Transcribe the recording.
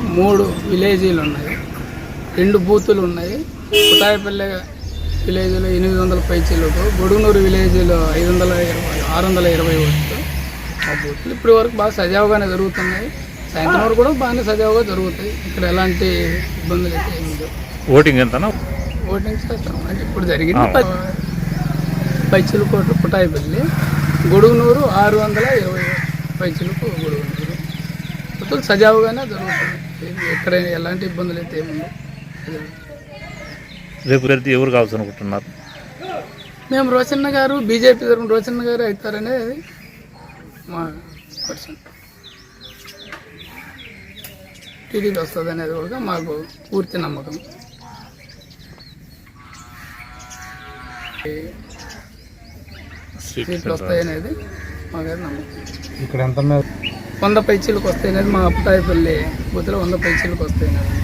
మూడు విలేజీలు ఉన్నాయి. రెండు బూతులు ఉన్నాయి. కుటాయపల్లె విలేజ్లో ఎనిమిది వందల పైచీలకు గొడుగునూరు విలేజ్లో ఐదు వందల ఇరవై ఆరు వందల ఇరవై ఒకటి ఆ బూతులు ఇప్పటి వరకు బాగా సజావుగానే జరుగుతున్నాయి. సాయంత్రం వరకు కూడా బాగానే సజావుగా జరుగుతాయి. ఇక్కడ ఎలాంటి ఇబ్బందులు అయితే ఏమి లేవు. ఓటింగ్ ఎంతనా? ఓటింగ్ అంటే ఇప్పుడు జరిగింది ప- పైచిలుకోట పుటాయిపల్లి గొడుగునూరు ఆరు వందల ఇరవై పైచిలుకు గొడుగునూరు. మొత్తం సజావుగానే జరుగుతుంది. ఏం- ఎక్కడ ఎలాంటి ఇబ్బందులు అయితే ఏముండవు రేపు రేపు ఎవరు కావాల్సి అనుకుంటున్నారు మేము రోచన్న గారు బీజేపీ తరఫున రోచన్న గారు అవుతారనేది మా పర్సన్. టీడీపీ వస్తుంది అనేది కూడా మాకు పూర్తి నమ్మకం. సీట్లు వస్తాయనేది మా గారి నమ్మకం. ఇక్కడ ఎంత వంద పైచీలకు వస్తాయనేది మా అప్పుటాయపల్లి బూత్లో వంద పైచీలకు వస్తాయనేది